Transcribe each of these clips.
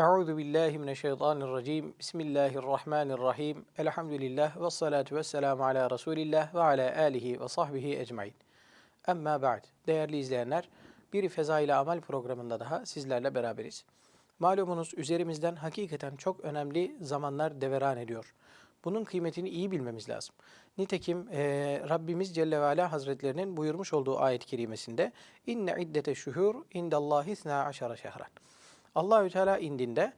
Euzu billahi mineşşeytanirracim. Bismillahirrahmanirrahim. Elhamdülillah ve salatu vesselamu ala Resulillah ve ala alihi ve sahbihi ecmaîn. Amma ba'd. Değerli izleyenler, bir Fezail Amal programında daha sizlerle beraberiz. Malumunuz üzerimizden hakikaten çok önemli zamanlar deveran ediyor. Bunun kıymetini iyi bilmemiz lazım. Nitekim eee, Rabbimiz Celle ve Ala Hazretlerinin buyurmuş olduğu ayet-i kerimesinde inne iddete şuhur indallahi 12 şehran. Allahü Teala indinde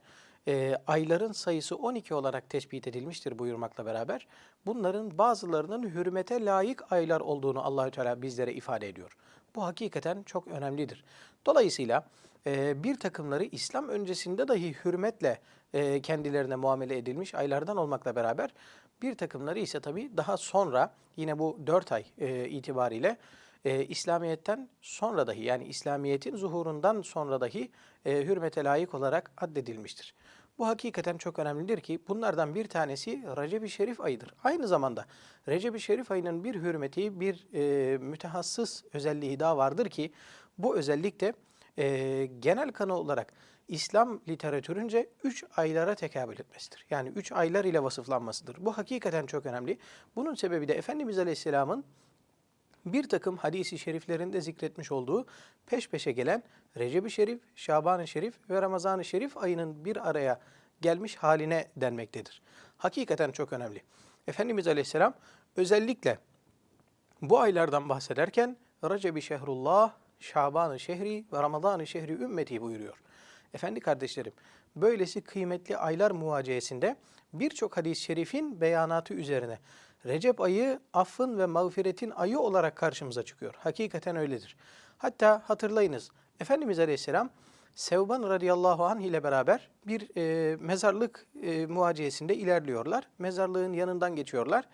e, ayların sayısı 12 olarak tespit edilmiştir buyurmakla beraber bunların bazılarının hürmete layık aylar olduğunu Allahü Teala bizlere ifade ediyor. Bu hakikaten çok önemlidir. Dolayısıyla e, bir takımları İslam öncesinde dahi hürmetle e, kendilerine muamele edilmiş aylardan olmakla beraber bir takımları ise tabii daha sonra yine bu 4 ay e, itibariyle e, İslamiyet'ten sonra dahi yani İslamiyet'in zuhurundan sonra dahi e, hürmete layık olarak addedilmiştir. Bu hakikaten çok önemlidir ki bunlardan bir tanesi Recep-i Şerif ayıdır. Aynı zamanda Recep-i Şerif ayının bir hürmeti, bir e, mütehassıs özelliği daha vardır ki bu özellik de e, genel kanı olarak İslam literatürünce üç aylara tekabül etmesidir. Yani üç aylar ile vasıflanmasıdır. Bu hakikaten çok önemli. Bunun sebebi de Efendimiz Aleyhisselam'ın bir takım hadisi şeriflerinde zikretmiş olduğu peş peşe gelen Recep-i Şerif, Şaban-ı Şerif ve Ramazan-ı Şerif ayının bir araya gelmiş haline denmektedir. Hakikaten çok önemli. Efendimiz Aleyhisselam özellikle bu aylardan bahsederken Recep-i Şehrullah, Şaban-ı Şehri ve Ramazan-ı Şehri ümmeti buyuruyor. Efendi kardeşlerim, böylesi kıymetli aylar muvaciyesinde birçok hadis-i şerifin beyanatı üzerine Recep ayı affın ve mağfiretin ayı olarak karşımıza çıkıyor. Hakikaten öyledir. Hatta hatırlayınız Efendimiz Aleyhisselam Sevban radıyallahu anh ile beraber bir e, mezarlık e, muaciyesinde ilerliyorlar. Mezarlığın yanından geçiyorlar.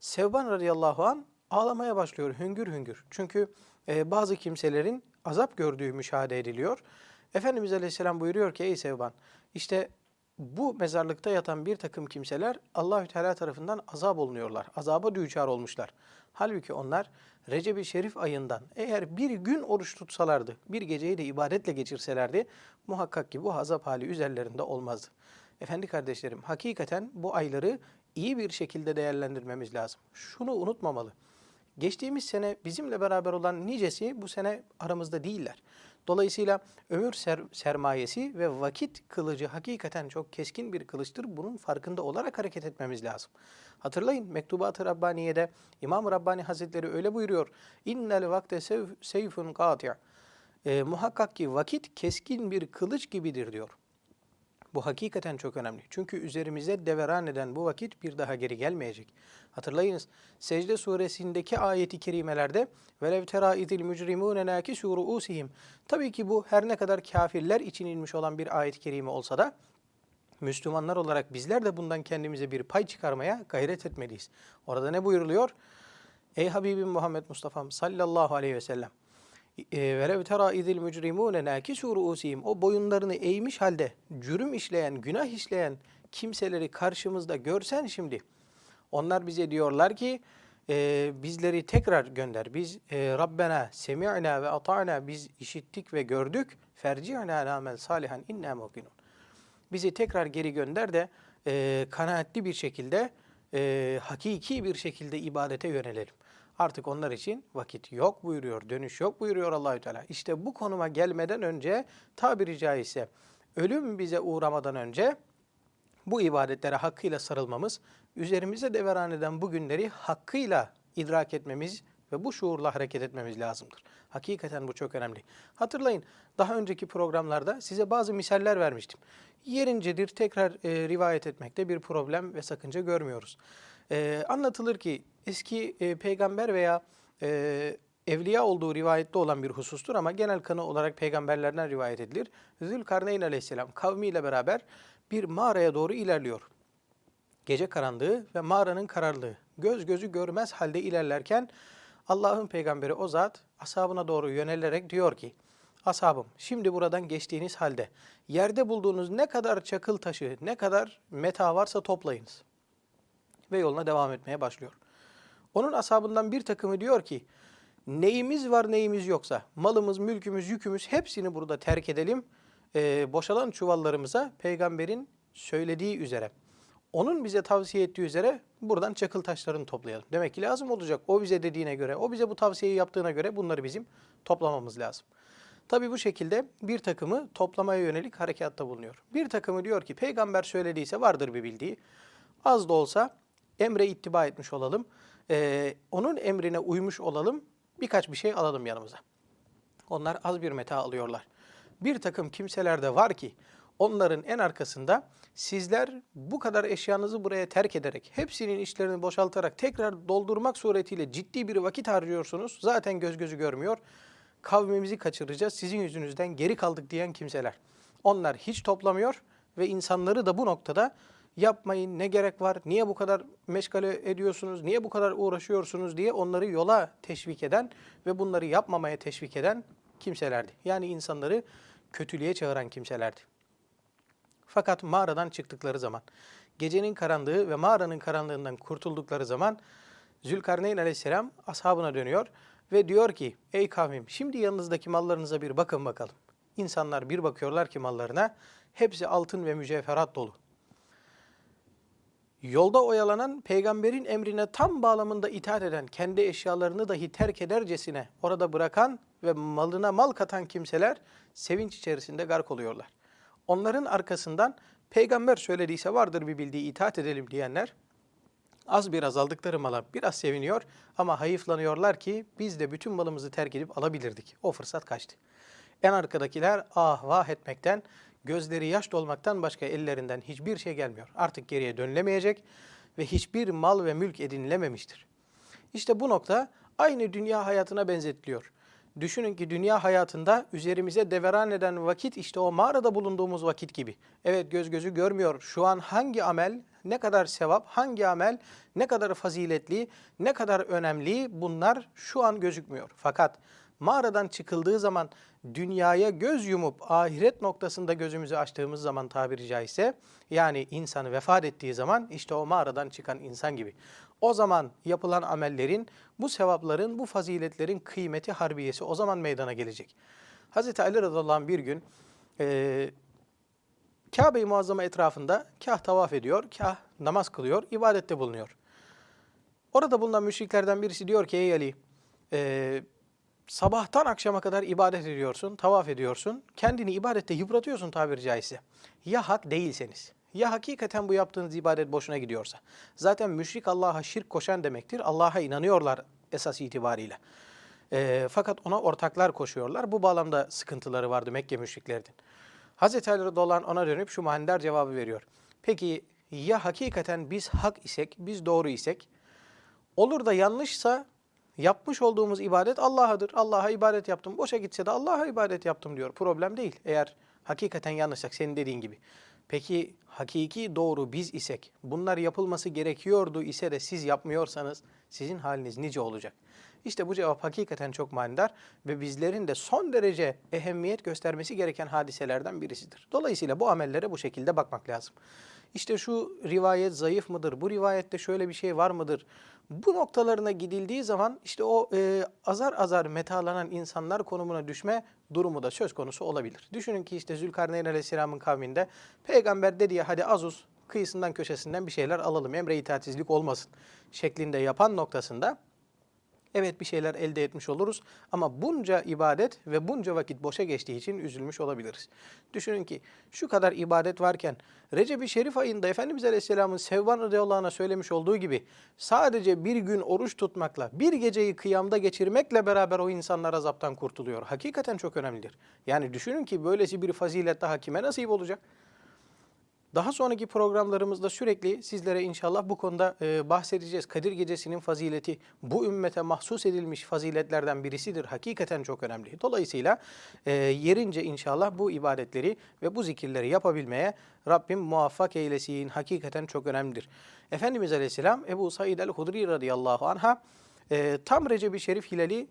Sevban radıyallahu anh ağlamaya başlıyor hüngür hüngür. Çünkü e, bazı kimselerin azap gördüğü müşahede ediliyor. Efendimiz Aleyhisselam buyuruyor ki ey Sevban işte bu mezarlıkta yatan bir takım kimseler Allahü Teala tarafından azap olunuyorlar. Azaba düçar olmuşlar. Halbuki onlar Recep-i Şerif ayından eğer bir gün oruç tutsalardı, bir geceyi de ibadetle geçirselerdi muhakkak ki bu azap hali üzerlerinde olmazdı. Efendi kardeşlerim hakikaten bu ayları iyi bir şekilde değerlendirmemiz lazım. Şunu unutmamalı. Geçtiğimiz sene bizimle beraber olan nicesi bu sene aramızda değiller. Dolayısıyla ömür ser, sermayesi ve vakit kılıcı hakikaten çok keskin bir kılıçtır. Bunun farkında olarak hareket etmemiz lazım. Hatırlayın Mektubat-ı Rabbaniye'de İmam-ı Rabbani Hazretleri öyle buyuruyor. İnnel vakte seyfun kati' e, muhakkak ki vakit keskin bir kılıç gibidir diyor. Bu hakikaten çok önemli. Çünkü üzerimize deveran eden bu vakit bir daha geri gelmeyecek. Hatırlayınız Secde suresindeki ayeti kerimelerde velev tera izil mücrimune nakisu ruusihim. Tabii ki bu her ne kadar kafirler için inmiş olan bir ayet-i kerime olsa da Müslümanlar olarak bizler de bundan kendimize bir pay çıkarmaya gayret etmeliyiz. Orada ne buyuruluyor? Ey Habibim Muhammed Mustafa'm sallallahu aleyhi ve sellem Velev tera izil mücrimune nakisu ruusihim. O boyunlarını eğmiş halde cürüm işleyen, günah işleyen kimseleri karşımızda görsen şimdi. Onlar bize diyorlar ki e, bizleri tekrar gönder. Biz e, Rabbena semi'na ve ata'na biz işittik ve gördük. Ferci'na namel salihan inna muqinun. Bizi tekrar geri gönder de e, kanaatli bir şekilde, e, hakiki bir şekilde ibadete yönelelim. Artık onlar için vakit yok buyuruyor, dönüş yok buyuruyor Allahü Teala. İşte bu konuma gelmeden önce tabiri caizse ölüm bize uğramadan önce bu ibadetlere hakkıyla sarılmamız, üzerimize deveran eden bu günleri hakkıyla idrak etmemiz ve bu şuurla hareket etmemiz lazımdır. Hakikaten bu çok önemli. Hatırlayın daha önceki programlarda size bazı misaller vermiştim. Yerincedir tekrar e, rivayet etmekte bir problem ve sakınca görmüyoruz. E, anlatılır ki eski e, peygamber veya e, evliya olduğu rivayette olan bir husustur ama genel kanı olarak peygamberlerden rivayet edilir. Zülkarneyn aleyhisselam kavmiyle beraber bir mağaraya doğru ilerliyor. Gece karanlığı ve mağaranın kararlığı. Göz gözü görmez halde ilerlerken Allah'ın peygamberi o zat ashabına doğru yönelerek diyor ki Ashabım şimdi buradan geçtiğiniz halde yerde bulduğunuz ne kadar çakıl taşı, ne kadar meta varsa toplayınız. Ve yoluna devam etmeye başlıyor. Onun ashabından bir takımı diyor ki neyimiz var neyimiz yoksa malımız, mülkümüz, yükümüz hepsini burada terk edelim. e, boşalan çuvallarımıza peygamberin söylediği üzere, onun bize tavsiye ettiği üzere buradan çakıl taşlarını toplayalım. Demek ki lazım olacak. O bize dediğine göre, o bize bu tavsiyeyi yaptığına göre bunları bizim toplamamız lazım. Tabi bu şekilde bir takımı toplamaya yönelik harekatta bulunuyor. Bir takımı diyor ki peygamber söylediyse vardır bir bildiği. Az da olsa emre ittiba etmiş olalım. Ee, onun emrine uymuş olalım. Birkaç bir şey alalım yanımıza. Onlar az bir meta alıyorlar. Bir takım kimseler de var ki onların en arkasında sizler bu kadar eşyanızı buraya terk ederek, hepsinin içlerini boşaltarak tekrar doldurmak suretiyle ciddi bir vakit harcıyorsunuz. Zaten göz gözü görmüyor. Kavmimizi kaçıracağız, sizin yüzünüzden geri kaldık diyen kimseler. Onlar hiç toplamıyor ve insanları da bu noktada yapmayın ne gerek var, niye bu kadar meşgale ediyorsunuz, niye bu kadar uğraşıyorsunuz diye onları yola teşvik eden ve bunları yapmamaya teşvik eden kimselerdi. Yani insanları kötülüğe çağıran kimselerdi. Fakat mağaradan çıktıkları zaman, gecenin karanlığı ve mağaranın karanlığından kurtuldukları zaman Zülkarneyn aleyhisselam ashabına dönüyor ve diyor ki ey kavmim şimdi yanınızdaki mallarınıza bir bakın bakalım. İnsanlar bir bakıyorlar ki mallarına hepsi altın ve mücevherat dolu. Yolda oyalanan peygamberin emrine tam bağlamında itaat eden, kendi eşyalarını dahi terk edercesine orada bırakan ve malına mal katan kimseler sevinç içerisinde gark oluyorlar. Onların arkasından peygamber söylediyse vardır bir bildiği itaat edelim diyenler az biraz aldıkları mala biraz seviniyor ama hayıflanıyorlar ki biz de bütün malımızı terk edip alabilirdik. O fırsat kaçtı. En arkadakiler ah vah etmekten, gözleri yaş dolmaktan başka ellerinden hiçbir şey gelmiyor. Artık geriye dönülemeyecek ve hiçbir mal ve mülk edinilememiştir. İşte bu nokta aynı dünya hayatına benzetiliyor. Düşünün ki dünya hayatında üzerimize deveran eden vakit işte o mağarada bulunduğumuz vakit gibi. Evet göz gözü görmüyor. Şu an hangi amel ne kadar sevap, hangi amel ne kadar faziletli, ne kadar önemli bunlar şu an gözükmüyor. Fakat mağaradan çıkıldığı zaman dünyaya göz yumup ahiret noktasında gözümüzü açtığımız zaman tabiri caizse yani insan vefat ettiği zaman işte o mağaradan çıkan insan gibi. O zaman yapılan amellerin, bu sevapların, bu faziletlerin kıymeti harbiyesi o zaman meydana gelecek. Hz. Ali radıyallahu anh bir gün e, Kabe-i Muazzama etrafında kah tavaf ediyor, kah namaz kılıyor, ibadette bulunuyor. Orada bulunan müşriklerden birisi diyor ki ey Ali, e, sabahtan akşama kadar ibadet ediyorsun, tavaf ediyorsun, kendini ibadette yıpratıyorsun tabiri caizse. Ya hak değilseniz, ya hakikaten bu yaptığınız ibadet boşuna gidiyorsa. Zaten müşrik Allah'a şirk koşan demektir. Allah'a inanıyorlar esas itibariyle. E, fakat ona ortaklar koşuyorlar. Bu bağlamda sıkıntıları vardı Mekke müşriklerinin. Hazreti Ali radıyallahu ona dönüp şu manidar cevabı veriyor. Peki ya hakikaten biz hak isek, biz doğru isek, olur da yanlışsa yapmış olduğumuz ibadet Allah'adır. Allah'a ibadet yaptım. Boşa gitse de Allah'a ibadet yaptım diyor. Problem değil. Eğer hakikaten yanlışsak senin dediğin gibi. Peki hakiki doğru biz isek, bunlar yapılması gerekiyordu ise de siz yapmıyorsanız sizin haliniz nice olacak? İşte bu cevap hakikaten çok manidar ve bizlerin de son derece ehemmiyet göstermesi gereken hadiselerden birisidir. Dolayısıyla bu amellere bu şekilde bakmak lazım. İşte şu rivayet zayıf mıdır? Bu rivayette şöyle bir şey var mıdır? Bu noktalarına gidildiği zaman işte o e, azar azar metalanan insanlar konumuna düşme durumu da söz konusu olabilir. Düşünün ki işte Zülkarneyn Aleyhisselam'ın kavminde peygamber dedi ya hadi Azus kıyısından köşesinden bir şeyler alalım emre itaatsizlik olmasın şeklinde yapan noktasında Evet bir şeyler elde etmiş oluruz ama bunca ibadet ve bunca vakit boşa geçtiği için üzülmüş olabiliriz. Düşünün ki şu kadar ibadet varken Recep-i Şerif ayında Efendimiz Aleyhisselam'ın Sevban radıyallahu anh'a söylemiş olduğu gibi sadece bir gün oruç tutmakla, bir geceyi kıyamda geçirmekle beraber o insanlar azaptan kurtuluyor. Hakikaten çok önemlidir. Yani düşünün ki böylesi bir fazilet daha kime nasip olacak? Daha sonraki programlarımızda sürekli sizlere inşallah bu konuda e, bahsedeceğiz. Kadir Gecesi'nin fazileti bu ümmete mahsus edilmiş faziletlerden birisidir. Hakikaten çok önemli. Dolayısıyla e, yerince inşallah bu ibadetleri ve bu zikirleri yapabilmeye Rabbim muvaffak eylesin. Hakikaten çok önemlidir. Efendimiz Aleyhisselam Ebu Said el-Hudri radıyallahu anh'a e, tam Recep-i Şerif hilali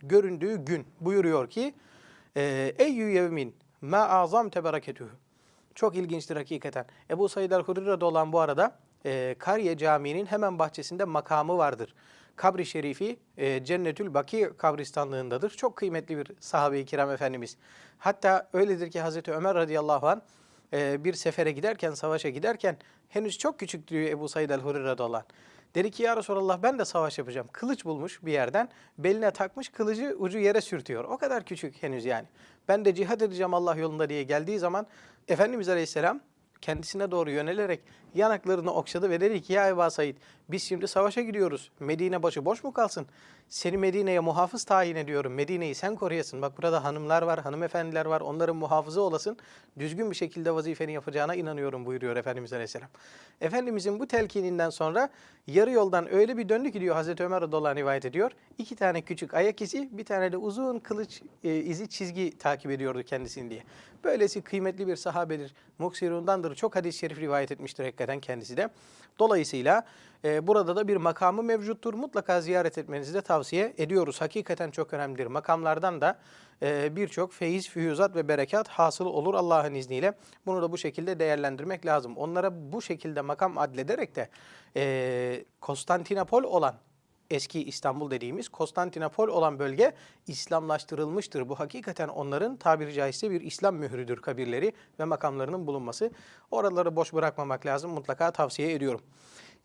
göründüğü gün buyuruyor ki e, Eyyü yevmin ma azam tebereketühü çok ilginçtir hakikaten. Ebu Said el-Hurri'de olan bu arada e, Kariye Camii'nin hemen bahçesinde makamı vardır. kabri şerifi e, Cennetül Baki kabristanlığındadır. Çok kıymetli bir sahabe-i kiram efendimiz. Hatta öyledir ki Hazreti Ömer radıyallahu an e, bir sefere giderken, savaşa giderken henüz çok küçük diyor Ebu Said radıyallahu anh. Dedi ki ya Resulallah ben de savaş yapacağım. Kılıç bulmuş bir yerden. Beline takmış kılıcı ucu yere sürtüyor. O kadar küçük henüz yani. Ben de cihad edeceğim Allah yolunda diye geldiği zaman Efendimiz Aleyhisselam kendisine doğru yönelerek yanaklarını okşadı ve dedi ki ya Ebu Said biz şimdi savaşa gidiyoruz. Medine başı boş mu kalsın? Seni Medine'ye muhafız tayin ediyorum. Medine'yi sen koruyasın. Bak burada hanımlar var, hanımefendiler var. Onların muhafızı olasın. Düzgün bir şekilde vazifeni yapacağına inanıyorum buyuruyor Efendimiz Aleyhisselam. Efendimizin bu telkininden sonra yarı yoldan öyle bir döndü ki diyor Hazreti Ömer radıyallahu rivayet ediyor. İki tane küçük ayak izi, bir tane de uzun kılıç e, izi çizgi takip ediyordu kendisini diye. Böylesi kıymetli bir sahabedir. Muksirundandır. Çok hadis-i şerif rivayet etmiştir hakikaten kendisi de. Dolayısıyla e, burada da bir makamı mevcuttur. Mutlaka ziyaret etmenizi de tavsiye ediyoruz. Hakikaten çok önemlidir. Makamlardan da e, birçok feyiz, füyüzat ve berekat hasıl olur Allah'ın izniyle. Bunu da bu şekilde değerlendirmek lazım. Onlara bu şekilde makam adlederek de e, Konstantinopol olan eski İstanbul dediğimiz Konstantinopol olan bölge İslamlaştırılmıştır. Bu hakikaten onların tabiri caizse bir İslam mührüdür kabirleri ve makamlarının bulunması. Oraları boş bırakmamak lazım mutlaka tavsiye ediyorum.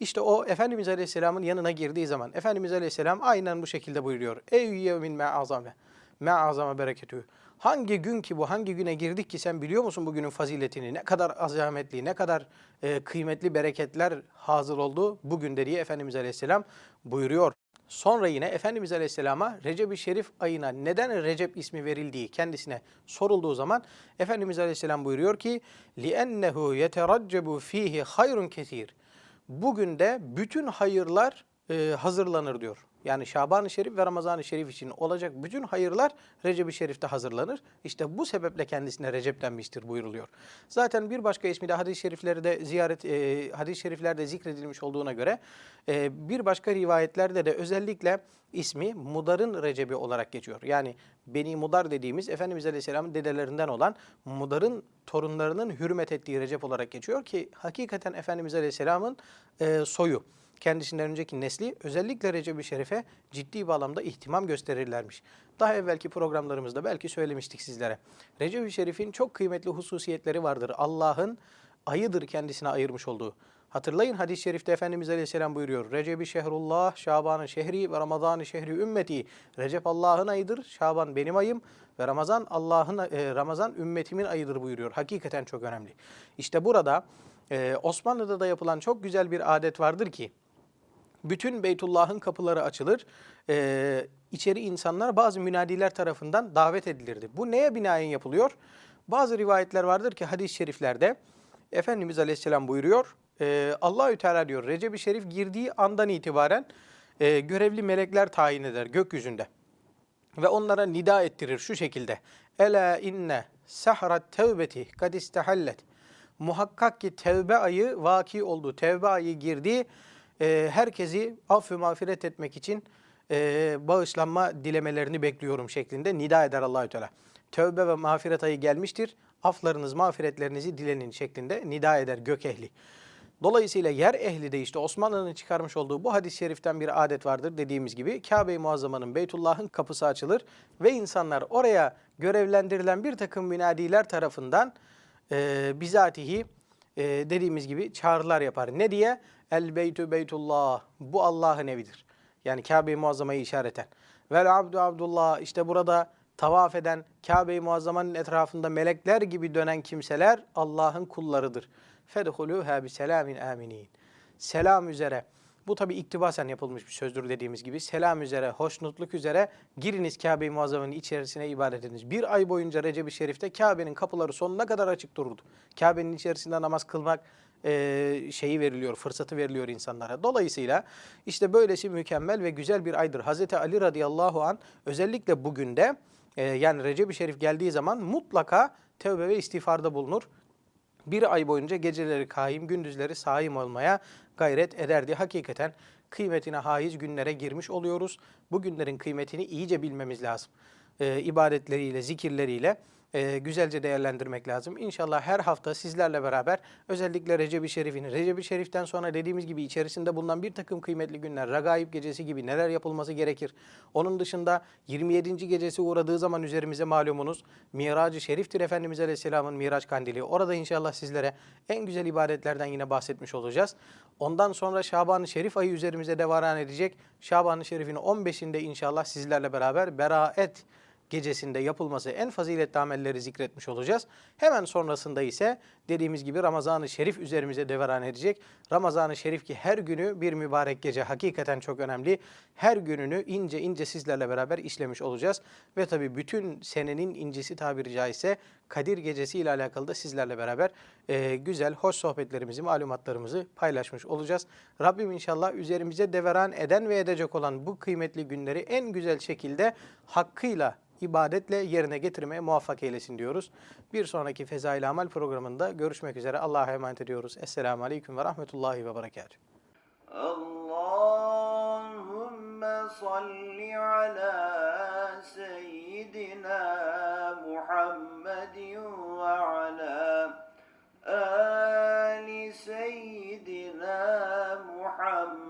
İşte o Efendimiz Aleyhisselam'ın yanına girdiği zaman Efendimiz Aleyhisselam aynen bu şekilde buyuruyor. Ey yevmin me'azame, me'azame bereketü. Hangi gün ki bu, hangi güne girdik ki sen biliyor musun bugünün faziletini? Ne kadar azametli, ne kadar e, kıymetli bereketler hazır oldu bugün de diye Efendimiz Aleyhisselam buyuruyor. Sonra yine Efendimiz Aleyhisselam'a Recep-i Şerif ayına neden Recep ismi verildiği kendisine sorulduğu zaman Efendimiz Aleyhisselam buyuruyor ki لِأَنَّهُ يَتَرَجَّبُ ف۪يهِ خَيْرٌ كَثِيرٌ Bugün de bütün hayırlar e, hazırlanır diyor. Yani Şaban-ı Şerif ve Ramazan-ı Şerif için olacak bütün hayırlar Recep-i Şerif'te hazırlanır. İşte bu sebeple kendisine Recep denmiştir buyuruluyor. Zaten bir başka ismi de hadis-i şeriflerde ziyaret e, hadis-i şeriflerde zikredilmiş olduğuna göre e, bir başka rivayetlerde de özellikle ismi Mudar'ın Recebi olarak geçiyor. Yani Beni Mudar dediğimiz Efendimiz Aleyhisselam'ın dedelerinden olan Mudar'ın torunlarının hürmet ettiği Recep olarak geçiyor ki hakikaten Efendimiz Aleyhisselam'ın e, soyu kendisinden önceki nesli özellikle Recep-i Şerif'e ciddi bağlamda ihtimam gösterirlermiş. Daha evvelki programlarımızda belki söylemiştik sizlere. Recep-i Şerif'in çok kıymetli hususiyetleri vardır. Allah'ın ayıdır kendisine ayırmış olduğu. Hatırlayın hadis-i şerifte Efendimiz Aleyhisselam buyuruyor. Recep-i şehrullah, Şaban-ı şehri ve Ramazan-ı şehri ümmeti. Recep Allah'ın ayıdır, Şaban benim ayım ve Ramazan Allah'ın e, Ramazan ümmetimin ayıdır buyuruyor. Hakikaten çok önemli. İşte burada e, Osmanlı'da da yapılan çok güzel bir adet vardır ki bütün Beytullah'ın kapıları açılır. Ee, içeri insanlar bazı münadiler tarafından davet edilirdi. Bu neye binaen yapılıyor? Bazı rivayetler vardır ki hadis-i şeriflerde Efendimiz Aleyhisselam buyuruyor. E, Allahü Teala diyor Recep-i Şerif girdiği andan itibaren e, görevli melekler tayin eder gökyüzünde. Ve onlara nida ettirir şu şekilde. Ela inne sahrat tevbeti kad istehallet. Muhakkak ki tevbe ayı vaki oldu. Tevbe ayı girdi e, herkesi af ve mağfiret etmek için e, bağışlanma dilemelerini bekliyorum şeklinde nida eder Allahü Teala. Tövbe ve mağfiret ayı gelmiştir. Aflarınız, mağfiretlerinizi dilenin şeklinde nida eder gök ehli. Dolayısıyla yer ehli de işte Osmanlı'nın çıkarmış olduğu bu hadis-i şeriften bir adet vardır dediğimiz gibi. Kabe-i Muazzama'nın Beytullah'ın kapısı açılır ve insanlar oraya görevlendirilen bir takım münadiler tarafından e, bizatihi e, dediğimiz gibi çağrılar yapar. Ne diye? El beytü beytullah. Bu Allah'ın evidir. Yani Kabe-i Muazzama'yı işareten. Vel abdu abdullah. İşte burada tavaf eden Kabe-i Muazzama'nın etrafında melekler gibi dönen kimseler Allah'ın kullarıdır. Fedhuluha bi selamin aminin. Selam üzere. Bu tabi iktibasen yapılmış bir sözdür dediğimiz gibi. Selam üzere, hoşnutluk üzere giriniz Kabe-i Muazzama'nın içerisine ibadet ediniz. Bir ay boyunca Recep-i Şerif'te Kabe'nin kapıları sonuna kadar açık dururdu. Kabe'nin içerisinde namaz kılmak e, şeyi veriliyor, fırsatı veriliyor insanlara. Dolayısıyla işte böylesi mükemmel ve güzel bir aydır. Hazreti Ali radıyallahu an özellikle bugün de e, yani Recep-i Şerif geldiği zaman mutlaka tevbe ve istiğfarda bulunur. Bir ay boyunca geceleri kaim, gündüzleri saim olmaya gayret ederdi. Hakikaten kıymetine haiz günlere girmiş oluyoruz. Bu günlerin kıymetini iyice bilmemiz lazım. E, ibadetleriyle, zikirleriyle güzelce değerlendirmek lazım. İnşallah her hafta sizlerle beraber özellikle Recep-i Şerif'in, Recep-i Şerif'ten sonra dediğimiz gibi içerisinde bulunan bir takım kıymetli günler, Ragaib gecesi gibi neler yapılması gerekir. Onun dışında 27. gecesi uğradığı zaman üzerimize malumunuz Mirac-ı Şerif'tir Efendimiz Aleyhisselam'ın Miraç kandili. Orada inşallah sizlere en güzel ibadetlerden yine bahsetmiş olacağız. Ondan sonra Şaban-ı Şerif ayı üzerimize devaran edecek. Şaban-ı Şerif'in 15'inde inşallah sizlerle beraber beraat gecesinde yapılması en faziletli amelleri zikretmiş olacağız. Hemen sonrasında ise dediğimiz gibi Ramazan-ı Şerif üzerimize deveran edecek. Ramazan-ı Şerif ki her günü bir mübarek gece hakikaten çok önemli. Her gününü ince ince sizlerle beraber işlemiş olacağız. Ve tabii bütün senenin incisi tabiri caizse Kadir Gecesi ile alakalı da sizlerle beraber e, güzel, hoş sohbetlerimizi, malumatlarımızı paylaşmış olacağız. Rabbim inşallah üzerimize deveran eden ve edecek olan bu kıymetli günleri en güzel şekilde hakkıyla ibadetle yerine getirmeye muvaffak eylesin diyoruz. Bir sonraki Fezail Amel programında görüşmek üzere. Allah'a emanet ediyoruz. Esselamu Aleyküm ve Rahmetullahi ve Berekatuhu. Allahümme salli ala seyyidina Muhammedin ve ala ali seyyidina Muhammed.